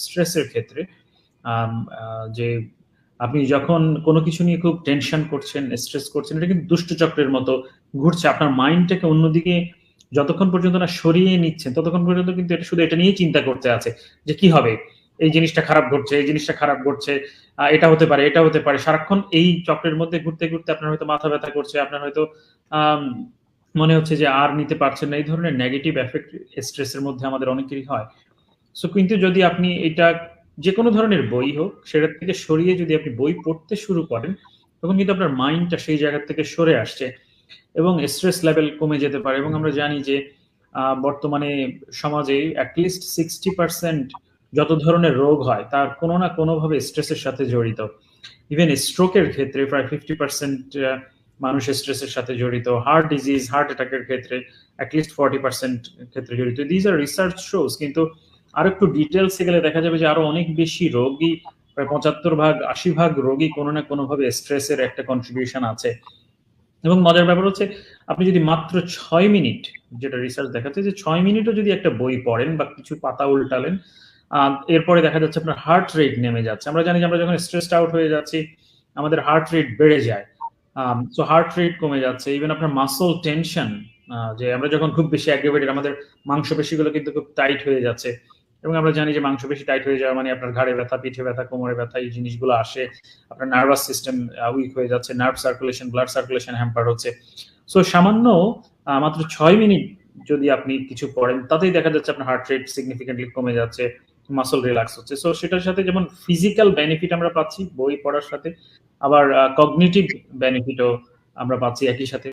স্ট্রেসের ক্ষেত্রে যে আপনি যখন কোনো কিছু নিয়ে খুব টেনশন করছেন স্ট্রেস করছেন, এটা কিন্তু দুষ্ট চক্রের মতো ঘুরছে। আপনার মাইন্ডটাকে অন্যদিকে যতক্ষণ পর্যন্ত না সরিয়ে নিচ্ছেন, ততক্ষণ পর্যন্ত কিন্তু এটা শুধু এটা নিয়েই চিন্তা করতে আছে যে কি হবে? এই জিনিসটা খারাপ ঘটছে, এই জিনিসটা খারাপ ঘটছে এটা হতে পারে, এটা হতে পারে। সারাক্ষণ এই চক্রের মধ্যে ঘুরতে ঘুরতে আপনার হয়তো মাথা ব্যথা করছে, আপনার হয়তো মনে হচ্ছে যে আর নিতে পারছেন না। এই ধরনের নেগেটিভ এফেক্ট স্ট্রেসের মধ্যে আমাদের অনেকেরই হয়। সো কিন্তু যদি আপনি এটা যে কোনো ধরনের বই হোক, সেটা থেকে সরিয়ে যদি আপনি বই পড়তে শুরু করেন, তখন কিন্তু আপনার মাইন্ডটা সেই জায়গা থেকে সরে আসছে এবং স্ট্রেস লেভেল কমে যেতে পারে। এবং আমরা জানি যে বর্তমানে সমাজে অ্যাটলিস্ট সিক্সটি পার্সেন্ট যত ধরনের রোগ হয়, তার কোনো না কোনোভাবে স্ট্রেসের সাথে জড়িত। ইভেন স্ট্রোকের ক্ষেত্রে প্রায় ফিফটি পার্সেন্ট মানুষ স্ট্রেসের সাথে জড়িত। হার্ট ডিজিজ হার্ট অ্যাটাকের ক্ষেত্রে অ্যাটলিস্ট ফর্টি পার্সেন্ট ক্ষেত্রে জড়িত। দিজ আর রিসার্চ শোজ কিন্তু আর একটু ডিটেলসে গেলে দেখা যাবে যে আরও অনেক বেশি রোগী, প্রায় পঁচাত্তর ভাগ, আশি ভাগ রোগী কোনো না কোনোভাবে স্ট্রেসের একটা কন্ট্রিবিউশন আছে। এবং মজার ব্যাপার হচ্ছে, আপনি যদি মাত্র ছয় মিনিট, যেটা রিসার্চ দেখাচ্ছে যে ছয় মিনিটও যদি একটা বই পড়েন বা কিছু পাতা উল্টালেন এরপরে দেখা যাচ্ছে আপনার হার্ট রেট নেমে যাচ্ছে। আমরা জানি যে আমরা যখন স্ট্রেসড আউট হয়ে যাচ্ছি, আমাদের হার্ট রেট বেড়ে যায়। সো হার্ট রেট কমে যাচ্ছে। ইভেন আপনার মাসল টেনশন যে আমরা যখন খুব বেশি অ্যাগ্রেভেটেড আমাদের মাংসপেশিগুলো কিন্তু খুব টাইট হয়ে যাচ্ছে। এবং আমরা জানি যে মাংস বেশি টাইট হয়ে যাওয়া মানে আপনার ঘাড়ে ব্যথা, পিঠে ব্যথা, কোমরে ব্যথা, এই জিনিসগুলো আসে। আপনার নার্ভাস সিস্টেম উইক হয়ে যাচ্ছে nerve circulation blood circulation hamper হচ্ছে। সো সামান্য মাত্র ছয় মিনিট যদি আপনি কিছু পড়েন তাতেই দেখা যাচ্ছে আপনার হার্ট রেট সিগনিফিকেন্টলি কমে যাচ্ছে মাসল রিল্যাক্স হচ্ছে। সো সেটার সাথে যেমন ফিজিক্যাল বেনিফিট আমরা পাচ্ছি, বই পড়ার সাথে, আবার কগনিটিভ বেনিফিটও আমরা পাচ্ছি একই সাথে।